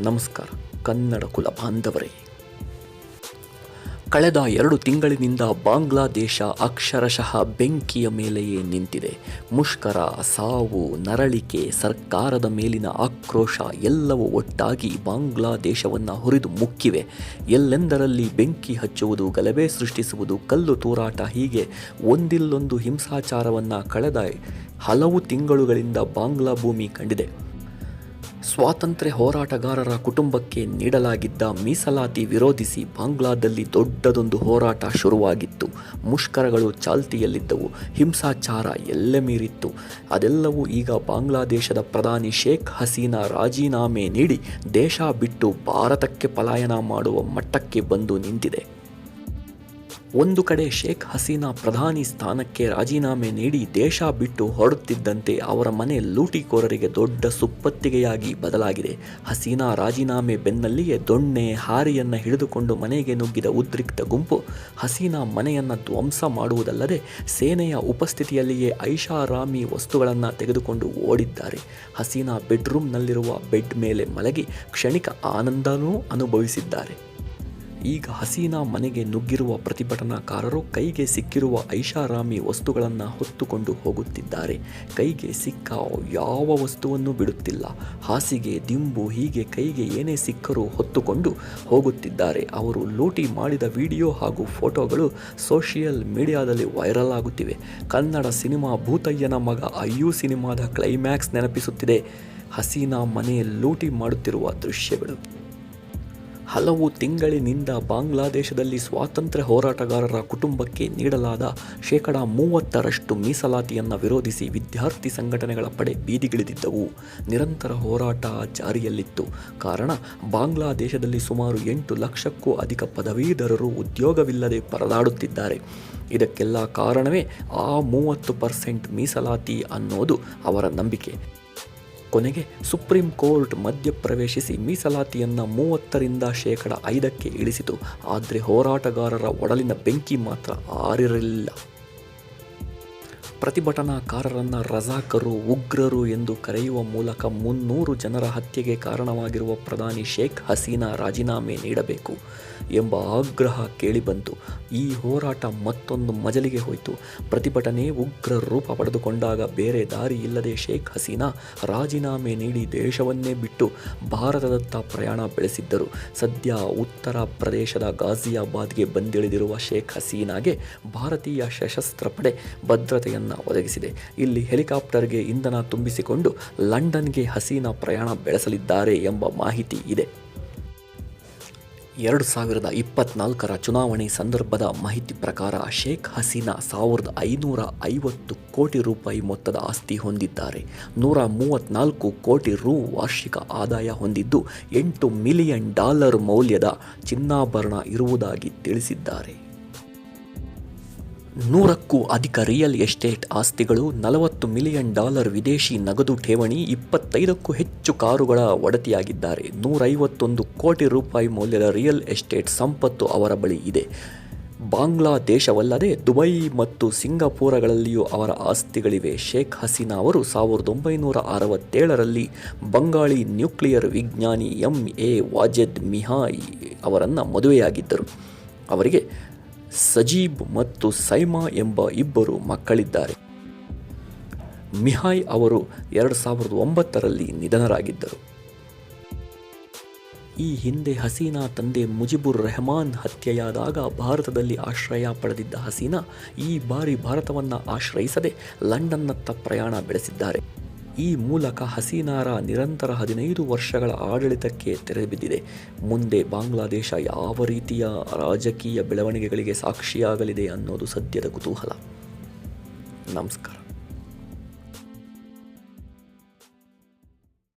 ನಮಸ್ಕಾರ, ಕನ್ನಡ ಕುಲ ಬಾಂಧವರೇ. ಕಳೆದ ಎರಡು ತಿಂಗಳಿನಿಂದ ಬಾಂಗ್ಲಾದೇಶ ಅಕ್ಷರಶಃ ಬೆಂಕಿಯ ಮೇಲೆಯೇ ನಿಂತಿದೆ. ಮುಷ್ಕರ, ಸಾವು, ನರಳಿಕೆ, ಸರ್ಕಾರದ ಮೇಲಿನ ಆಕ್ರೋಶ ಎಲ್ಲವೂ ಒಟ್ಟಾಗಿ ಬಾಂಗ್ಲಾದೇಶವನ್ನು ಹುರಿದು ಮುಕ್ಕಿವೆ. ಎಲ್ಲೆಂದರಲ್ಲಿ ಬೆಂಕಿ ಹಚ್ಚುವುದು, ಗಲಭೆ ಸೃಷ್ಟಿಸುವುದು, ಕಲ್ಲು ತೂರಾಟ ಹೀಗೆ ಒಂದಿಲ್ಲೊಂದು ಹಿಂಸಾಚಾರವನ್ನು ಕಳೆದ ಹಲವು ತಿಂಗಳುಗಳಿಂದ ಬಾಂಗ್ಲಾ ಭೂಮಿ ಕಂಡಿದೆ. ಸ್ವಾತಂತ್ರ್ಯ ಹೋರಾಟಗಾರರ ಕುಟುಂಬಕ್ಕೆ ನೀಡಲಾಗಿದ್ದ ಮೀಸಲಾತಿ ವಿರೋಧಿಸಿ ಬಾಂಗ್ಲಾದಲ್ಲಿ ದೊಡ್ಡದೊಂದು ಹೋರಾಟ ಶುರುವಾಗಿತ್ತು. ಮುಷ್ಕರಗಳು ಚಾಲ್ತಿಯಲ್ಲಿದ್ದವು, ಹಿಂಸಾಚಾರ ಎಲ್ಲೆ ಮೀರಿತ್ತು ಅದೆಲ್ಲವೂ ಈಗ ಬಾಂಗ್ಲಾದೇಶದ ಪ್ರಧಾನಿ ಶೇಖ್ ಹಸೀನಾ ರಾಜೀನಾಮೆ ನೀಡಿ ದೇಶ ಬಿಟ್ಟು ಭಾರತಕ್ಕೆ ಪಲಾಯನ ಮಾಡುವ ಮಟ್ಟಕ್ಕೆ ಬಂದು ನಿಂತಿದೆ. ಒಂದು ಕಡೆ ಶೇಖ್ ಹಸೀನಾ ಪ್ರಧಾನಿ ಸ್ಥಾನಕ್ಕೆ ರಾಜೀನಾಮೆ ನೀಡಿ ದೇಶ ಬಿಟ್ಟು ಹೊರಡುತ್ತಿದ್ದಂತೆ ಅವರ ಮನೆ ಲೂಟಿಕೋರರಿಗೆ ದೊಡ್ಡ ಸುಪ್ಪತ್ತಿಗೆಯಾಗಿ ಬದಲಾಗಿದೆ. ಹಸೀನಾ ರಾಜೀನಾಮೆ ಬೆನ್ನಲ್ಲಿಯೇ ದೊಣ್ಣೆ, ಹಾರಿಯನ್ನು ಹಿಡಿದುಕೊಂಡು ಮನೆಗೆ ನುಗ್ಗಿದ ಉದ್ರಿಕ್ತ ಗುಂಪು ಹಸೀನಾ ಮನೆಯನ್ನು ಧ್ವಂಸ ಮಾಡುವುದಲ್ಲದೆ ಸೇನೆಯ ಉಪಸ್ಥಿತಿಯಲ್ಲಿಯೇ ಐಷಾರಾಮಿ ವಸ್ತುಗಳನ್ನು ತೆಗೆದುಕೊಂಡು ಓಡಿದ್ದಾರೆ. ಹಸೀನಾ ಬೆಡ್ರೂಮ್ನಲ್ಲಿರುವ ಬೆಡ್ ಮೇಲೆ ಮಲಗಿ ಕ್ಷಣಿಕ ಆನಂದನೂ ಅನುಭವಿಸಿದ್ದಾರೆ. ಈಗ ಹಸೀನಾ ಮನೆಗೆ ನುಗ್ಗಿರುವ ಪ್ರತಿಭಟನಾಕಾರರು ಕೈಗೆ ಸಿಕ್ಕಿರುವ ಐಷಾರಾಮಿ ವಸ್ತುಗಳನ್ನು ಹೊತ್ತುಕೊಂಡು ಹೋಗುತ್ತಿದ್ದಾರೆ. ಕೈಗೆ ಸಿಕ್ಕ ಯಾವ ವಸ್ತುವನ್ನು ಬಿಡುತ್ತಿಲ್ಲ. ಹಾಸಿಗೆ, ದಿಂಬು, ಹೀಗೆ ಕೈಗೆ ಏನೇ ಸಿಕ್ಕರೂ ಹೊತ್ತುಕೊಂಡು ಹೋಗುತ್ತಿದ್ದಾರೆ. ಅವರು ಲೂಟಿ ಮಾಡಿದ ವಿಡಿಯೋ ಹಾಗೂ ಫೋಟೋಗಳು ಸೋಷಿಯಲ್ ಮೀಡಿಯಾದಲ್ಲಿ ವೈರಲ್ ಆಗುತ್ತಿವೆ. ಕನ್ನಡ ಸಿನಿಮಾ ಭೂತಯ್ಯನ ಮಗ ಅಯ್ಯು ಸಿನಿಮಾದ ಕ್ಲೈಮ್ಯಾಕ್ಸ್ ನೆನಪಿಸುತ್ತಿದೆ. ಹಸೀನಾ ಮನೆ ಲೂಟಿ ಮಾಡುತ್ತಿರುವ ದೃಶ್ಯಗಳು. ಹಲವು ತಿಂಗಳಿನಿಂದ ಬಾಂಗ್ಲಾದೇಶದಲ್ಲಿ ಸ್ವಾತಂತ್ರ್ಯ ಹೋರಾಟಗಾರರ ಕುಟುಂಬಕ್ಕೆ ನೀಡಲಾದ ಶೇಕಡ ಮೂವತ್ತರಷ್ಟು ಮೀಸಲಾತಿಯನ್ನು ವಿರೋಧಿಸಿ ವಿದ್ಯಾರ್ಥಿ ಸಂಘಟನೆಗಳ ಪಡೆ ಬೀದಿಗಿಳಿದಿದ್ದವು. ನಿರಂತರ ಹೋರಾಟ ಜಾರಿಯಲ್ಲಿತ್ತು. ಕಾರಣ, ಬಾಂಗ್ಲಾದೇಶದಲ್ಲಿ ಸುಮಾರು ಎಂಟು ಲಕ್ಷಕ್ಕೂ ಅಧಿಕ ಪದವೀಧರರು ಉದ್ಯೋಗವಿಲ್ಲದೆ ಪರದಾಡುತ್ತಿದ್ದಾರೆ. ಇದಕ್ಕೆಲ್ಲ ಕಾರಣವೇ ಆ ಮೂವತ್ತು ಪರ್ಸೆಂಟ್ ಮೀಸಲಾತಿ ಅನ್ನೋದು ಅವರ ನಂಬಿಕೆ. ಕೊನೆಗೆ ಸುಪ್ರೀಂ ಕೋರ್ಟ್ ಮಧ್ಯಪ್ರವೇಶಿಸಿ ಮೀಸಲಾತಿಯನ್ನು ಮೂವತ್ತರಿಂದ ಶೇಕಡ ಐದಕ್ಕೆ ಇಳಿಸಿತು. ಆದರೆ ಹೋರಾಟಗಾರರ ಒಡಲಿನ ಬೆಂಕಿ ಮಾತ್ರ ಆರಿರಲಿಲ್ಲ. ಪ್ರತಿಭಟನಾಕಾರರನ್ನು ರಜಾಕರು, ಉಗ್ರರು ಎಂದು ಕರೆಯುವ ಮೂಲಕ ಮುನ್ನೂರು ಜನರ ಹತ್ಯೆಗೆ ಕಾರಣವಾಗಿರುವ ಪ್ರಧಾನಿ ಶೇಖ್ ಹಸೀನಾ ರಾಜೀನಾಮೆ ನೀಡಬೇಕು ಎಂಬ ಆಗ್ರಹ ಕೇಳಿಬಂತು. ಈ ಹೋರಾಟ ಮತ್ತೊಂದು ಮಜಲಿಗೆ ಹೋಯಿತು. ಪ್ರತಿಭಟನೆ ಉಗ್ರ ರೂಪ ಪಡೆದುಕೊಂಡಾಗ ಬೇರೆ ದಾರಿ ಇಲ್ಲದೆ ಶೇಖ್ ಹಸೀನಾ ರಾಜೀನಾಮೆ ನೀಡಿ ದೇಶವನ್ನೇ ಬಿಟ್ಟು ಭಾರತದತ್ತ ಪ್ರಯಾಣ ಬೆಳೆಸಿದ್ದರು. ಸದ್ಯ ಉತ್ತರ ಪ್ರದೇಶದ ಗಾಜಿಯಾಬಾದ್ಗೆ ಬಂದಿಳಿದಿರುವ ಶೇಖ್ ಹಸೀನಾಗೆ ಭಾರತೀಯ ಸಶಸ್ತ್ರ ಪಡೆ ಭದ್ರತೆಯನ್ನು ಒದಗಿಸಿದೆ. ಇಲ್ಲಿ ಹೆಲಿಕಾಪ್ಟರ್ಗೆ ಇಂಧನ ತುಂಬಿಸಿಕೊಂಡು ಲಂಡನ್ಗೆ ಹಸೀನಾ ಪ್ರಯಾಣ ಬೆಳೆಸಲಿದ್ದಾರೆ ಎಂಬ ಮಾಹಿತಿ ಇದೆ. ಎರಡು ಸಾವಿರದ ಇಪ್ಪತ್ನಾಲ್ಕರ ಚುನಾವಣೆ ಸಂದರ್ಭದ ಮಾಹಿತಿ ಪ್ರಕಾರ ಶೇಖ್ ಹಸೀನಾ ಸಾವಿರದ ಐನೂರ ಐವತ್ತು ಕೋಟಿ ರೂಪಾಯಿ ಮೊತ್ತದ ಆಸ್ತಿ ಹೊಂದಿದ್ದಾರೆ. ನೂರ ಮೂವತ್ತ್ನಾಲ್ಕು ಕೋಟಿ ರು ವಾರ್ಷಿಕ ಆದಾಯ ಹೊಂದಿದ್ದು ಎಂಟು ಮಿಲಿಯನ್ ಡಾಲರ್ ಮೌಲ್ಯದ ಚಿನ್ನಾಭರಣ ಇರುವುದಾಗಿ ತಿಳಿಸಿದ್ದಾರೆ. ನೂರಕ್ಕೂ ಅಧಿಕ ರಿಯಲ್ ಎಸ್ಟೇಟ್ ಆಸ್ತಿಗಳು, ನಲವತ್ತು ಮಿಲಿಯನ್ ಡಾಲರ್ ವಿದೇಶಿ ನಗದು ಠೇವಣಿ, ಇಪ್ಪತ್ತೈದಕ್ಕೂ ಹೆಚ್ಚು ಕಾರುಗಳ ಒಡತಿಯಾಗಿದ್ದಾರೆ. ನೂರೈವತ್ತೊಂದು ಕೋಟಿ ರೂಪಾಯಿ ಮೌಲ್ಯದ ರಿಯಲ್ ಎಸ್ಟೇಟ್ ಸಂಪತ್ತು ಅವರ ಬಳಿ ಇದೆ. ಬಾಂಗ್ಲಾದೇಶವಲ್ಲದೆ ದುಬೈ ಮತ್ತು ಸಿಂಗಾಪುರಗಳಲ್ಲಿಯೂ ಅವರ ಆಸ್ತಿಗಳಿವೆ. ಶೇಖ್ ಹಸೀನಾ ಅವರು ಸಾವಿರದ ಒಂಬೈನೂರ ಅರವತ್ತೇಳರಲ್ಲಿ ಬಂಗಾಳಿ ನ್ಯೂಕ್ಲಿಯರ್ ವಿಜ್ಞಾನಿ ಎಂ ಎ ವಾಜೆದ್ ಮಿಹಾಯಿ ಅವರನ್ನು ಮದುವೆಯಾಗಿದ್ದರು. ಅವರಿಗೆ ಸಜೀಬ್ ಮತ್ತು ಸೈಮಾ ಎಂಬ ಇಬ್ಬರು ಮಕ್ಕಳಿದ್ದಾರೆ. ಮಿಹಾಯ್ ಅವರು ಎರಡು ಸಾವಿರದ ಒಂಬತ್ತರಲ್ಲಿ ನಿಧನರಾಗಿದ್ದರು. ಈ ಹಿಂದೆ ಹಸೀನಾ ತಂದೆ ಮುಜಿಬುರ್ ರೆಹಮಾನ್ ಹತ್ಯೆಯಾದಾಗ ಭಾರತದಲ್ಲಿ ಆಶ್ರಯ ಪಡೆದಿದ್ದ ಹಸೀನಾ ಈ ಬಾರಿ ಭಾರತವನ್ನು ಆಶ್ರಯಿಸದೆ ಲಂಡನ್ನತ್ತ ಪ್ರಯಾಣ ಬೆಳೆಸಿದ್ದಾರೆ. ಈ ಮೂಲಕ ಹಸೀನಾರ ನಿರಂತರ ಹದಿನೈದು ವರ್ಷಗಳ ಆಡಳಿತಕ್ಕೆ ತೆರೆಬಿದ್ದಿದೆ ಮುಂದೆ ಬಾಂಗ್ಲಾದೇಶ ಯಾವ ರೀತಿಯ ರಾಜಕೀಯ ಬೆಳವಣಿಗೆಗಳಿಗೆ ಸಾಕ್ಷಿಯಾಗಲಿದೆ ಅನ್ನೋದು ಸದ್ಯದ ಕುತೂಹಲ. ನಮಸ್ಕಾರ.